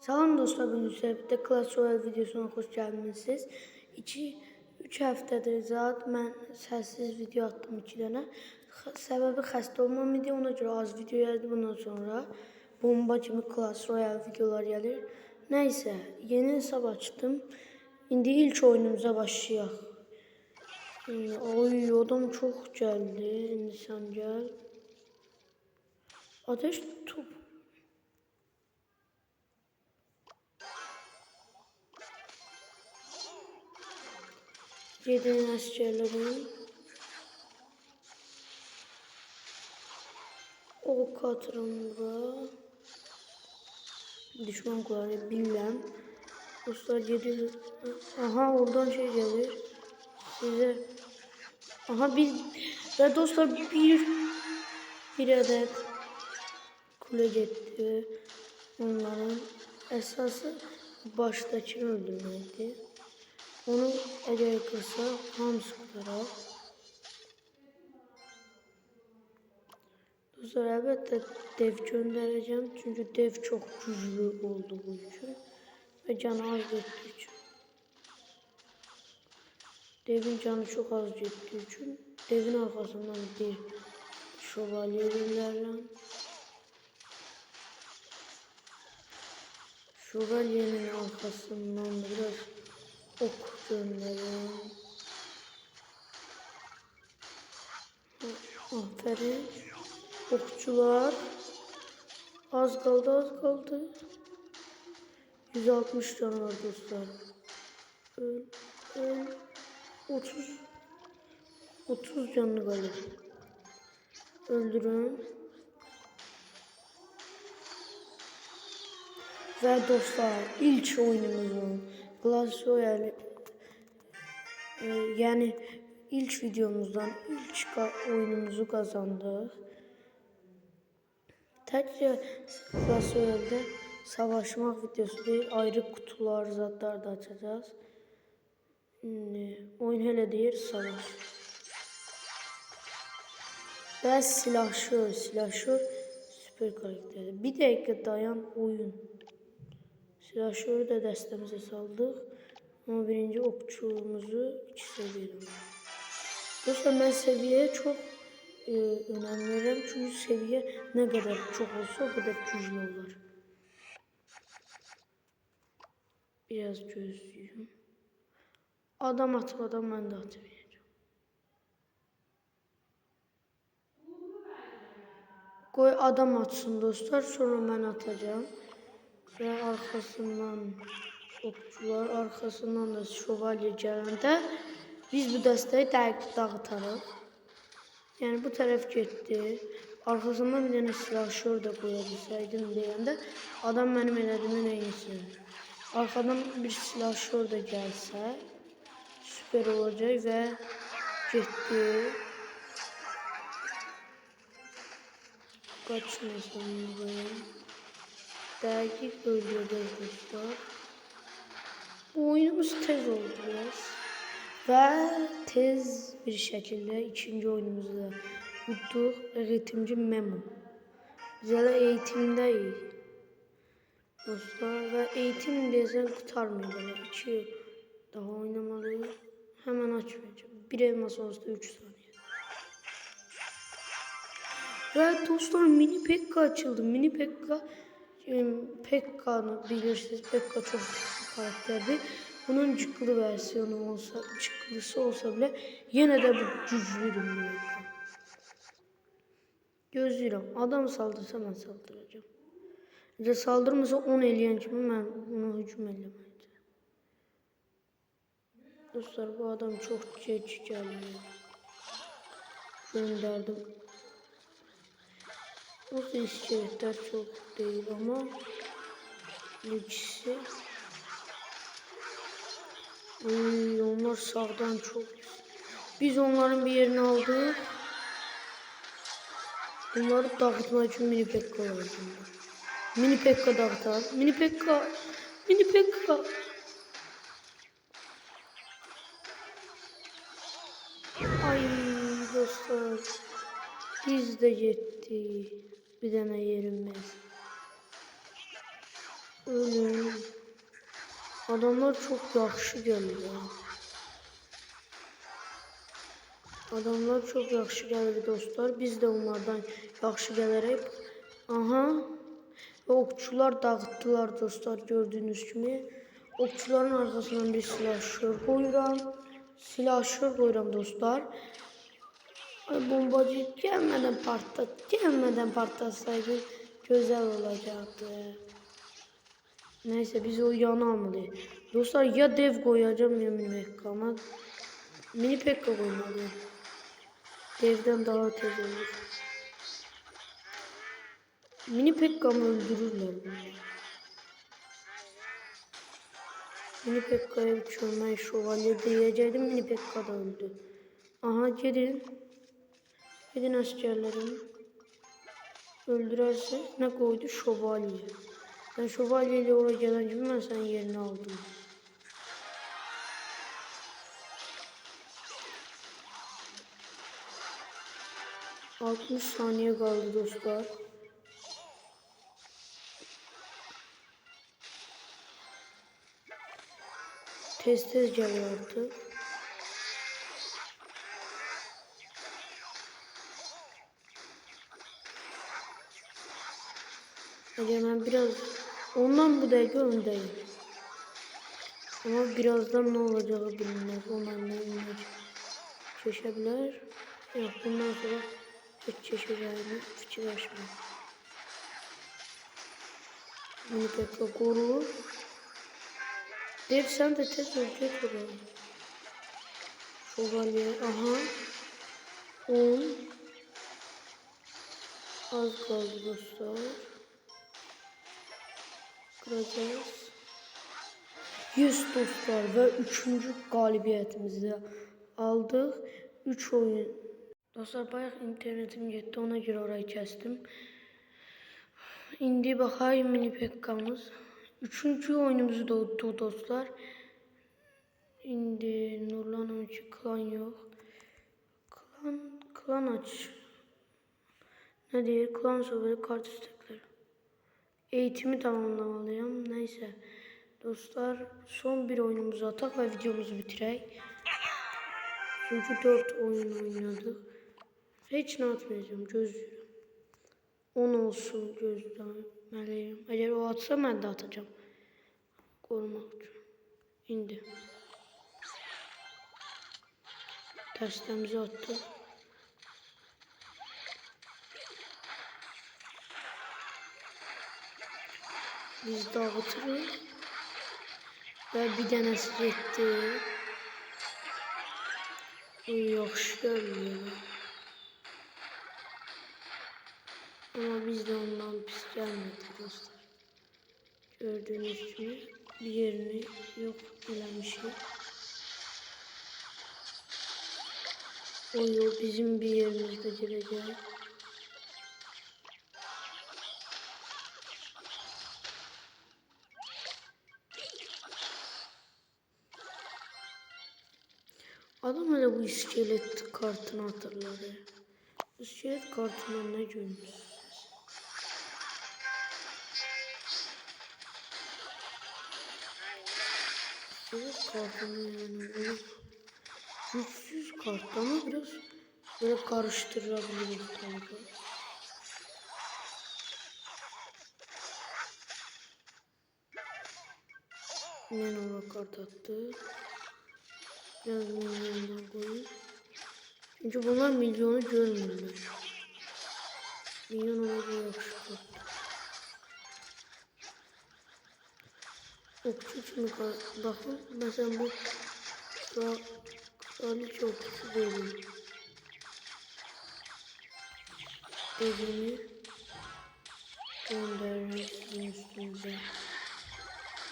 Salam dostlar, bugün sizlərdə Clash Royale videosuna xoş gəlmisiniz. 2-3 həftədir zat mən səssiz video attım 2 dənə. Səbəbi xəstə olmam idi, ona görə az video gəldi bundan sonra. Bomba kimi Clash Royale videolar gəlir. Nəysə, yeni hesab açdım. İndi ilk oyunumuza başlayaq. Oy, adam çox gəldi. İndi sən gəl. Ateş top Yedin askerlerin ok atırım bura. Düşman kulağını bilmem. Dostlar yedi. Aha oradan şey gelir. Size. Aha bir ve dostlar bir bir adet kule gitti. Onların esası baştakini öldürmekti. Onu hamısı qutarar. Dostlar, əlbəttə dev göndərəcəm. Çünki dev çox güclü olduğu üçün və canı az getdiyi üçün. Devin canı çox az getdiyi üçün devin arxasından bir şövalye göndərirəm. Şövalyenin arxasından da biraz ok gönderelim. Aferin. Okçular. Az kaldı az kaldı. 160 can var dostlar. Öl, öl. 30 30 canlı kalır. Öldürün. Ve dostlar ilk oyunumuzun Clash Royale e, yani ilk videomuzdan ilk oyunumuzu kazandık. Təkcə Royale-də savaşmaq videosu deyil, ayrı kutular, zadlar da açacağız. Oyun hələ deyir savaş. Və silahşör, silahşör süper karakterdir. Bir dəqiqə dayan oyun. Silahşörü də dəstəmizə saldıq. Ama birinci okçumuzu iki seviyede. Dostlar ben seviyeye çok e, önem veririm. Çünkü seviye ne kadar çok olsa o kadar güçlü olur. Biraz gözlüyorum. Adam atmadan ben de atmayacağım. Koy adam atsın dostlar. Sonra ben atacağım. Ve arkasından okçular, arkasından da şövalye gələndə biz bu dəstəyi dəqiq dağıtarıq. Yəni bu tərəf getdi. Arxasından bir dənə silahşör də qoya bilsəydim adam mənim elədiyimin eynisini. Arxadan bir silahşör də gəlsə süper olacaq və getdi. Qaçmasın buraya. Dəqiq öldürəcək dostlar. Bu oyunumuz tez oldu biraz. Ve tez bir şekilde ikinci oyunumuzu da tuttuk. Eğitimci Memo. Biz hele eğitimdeyiz. Dostlar ve eğitim desen kurtarmıyor böyle. İki daha oynamalıyız. Hemen açmayacağım. Bir elmas olsa 3 saniye. Ve dostlar mini Pekka açıldı. Mini Pekka em, Pekka'nı bilirsiniz. Pekka çok güçlü karakterdi. Bunun çıkılı versiyonu olsa, çıkılısı olsa bile yine de bu güçlüdür mini Pekka. Gözlüyorum. Adam saldırsa ben saldıracağım. Ya saldırmasa 10 eleyen kimi ben ona hücum eləməyəcəm. Dostlar bu adam çok geç geldi. Gönderdim. Burada iskeletler çok değil ama ikisi. Oy, onlar sağdan çok biz onların bir yerini aldık. Bunları dağıtmak için mini pekka lazım mini pekka dağıtar. Mini pekka mini pekka. Ay dostlar biz de gitti bir tane yerimiz Ölüm. Adamlar çok yaxşı gəlir. Adamlar çok yaxşı gəlir dostlar. Biz de onlardan yaxşı gələrək. Aha. Okçular dağıttılar dostlar gördüğünüz gibi. Okçuların arkasından bir silahşör koyuram. Silahşör koyuram dostlar. Bombacı gelmeden patlat, gelmeden patlatsaydı güzel olacaktı. Neyse biz o yanı almalıyız. Dostlar ya dev koyacağım ya mini pekka ama mini pekka koymalıyım. Devden daha tez olur. Mini pekkamı öldürürler bunu. Mini pekka'ya bir çölmeyi şövalye diyecektim. Mini pekka da öldü. Aha gidin. Gidin askerlerim. Öldürerse ne koydu? Şövalye. Ben şövalyeyle oraya gelen gibi ben senin yerini aldım. Altmış saniye kaldı dostlar. Test tez geliyor artık. Hadi ben biraz ondan bu dakika öndeyim. Ama birazdan ne olacağı bilinmez. Ondan ne inir. Çeşebilir. Yok bundan sonra hiç çeşeceğini fikirleşme. Bunu pek koru. Dev sen de tez ölecek oraya. Şövalye. Aha. 10 Az kaldı dostlar. Kıracağız. 100 dostlar ve 3. galibiyetimizi aldık. 3 oyun. Dostlar bayağı internetim gitti ona göre orayı kestim. İndi bakayım mini pekkamız. Üçüncü oyunumuzu da unuttuk dostlar. İndi Nurlan Öncü klan yok. Klan, klan aç. Ne diyor? Klan sohbeti kart istekleri. Eğitimi tamamlamalıyım. Neyse. Dostlar son bir oyunumuzu atak ve videomuzu bitirək. Çünkü 4 oyun oynadık. Hiç ne atmayacağım gözlüyorum. 10 olsun gözleməliyim. Eğer o atsa ben de atacağım. Korumak için. İndi. Dəstəmizi attık. Biz dağıtırıq. Və bir dənəsi getdi. Yaxşı gəlmir. Ama biz de ondan pis gelmedi dostlar. Gördüğünüz gibi bir yerini yok eləmişik. O yol bizim bir yerimizde gelecek. Adam hele bu iskelet kartını hatırladı. İskelet kartından ne görmüş? İskelet kartını yani böyle güçsüz kart ama biraz böyle karıştırabiliriz tabii. Yine ona kart attı. Biraz milyondan koyayım. Çünkü bunlar milyonu görmüyorlar. Milyon olabilir yakışıklı. Okçu için bakın. Mesela bu kral, kraliçe okçusu değil. Evini gönderirsin üstünüze.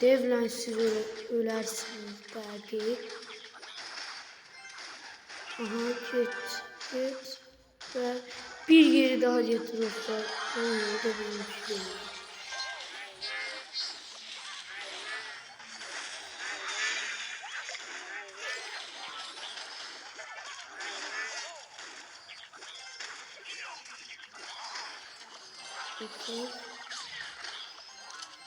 Devlen siz öle, ölersiniz belki. Aha get get ve bir yeri daha getirirler. Onu da bilmiş değil.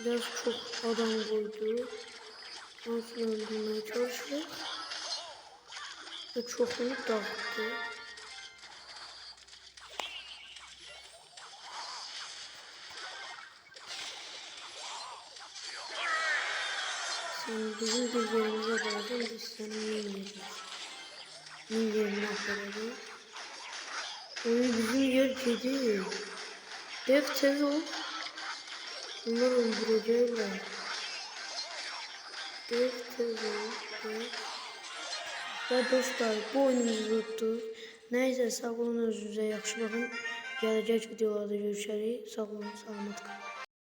Biraz çok adam koydu. Nasıl öldürmeye çalışıyor. Ve çokunu dağıttı. Sen bizim bilgilerimize bazen biz sana ne vereceğiz? Ne yerine koyalım? Oy bizim yer kedi. Dev tez ol. Bunlar öldürecekler. Dev tez ol. Dev. Ve dostlar bu oyunumuzu tuttuk. Neyse sağ olun özünüze yaxşı baxın. Gələcək videolarda görüşərik. Sağ olun, salamat qalın.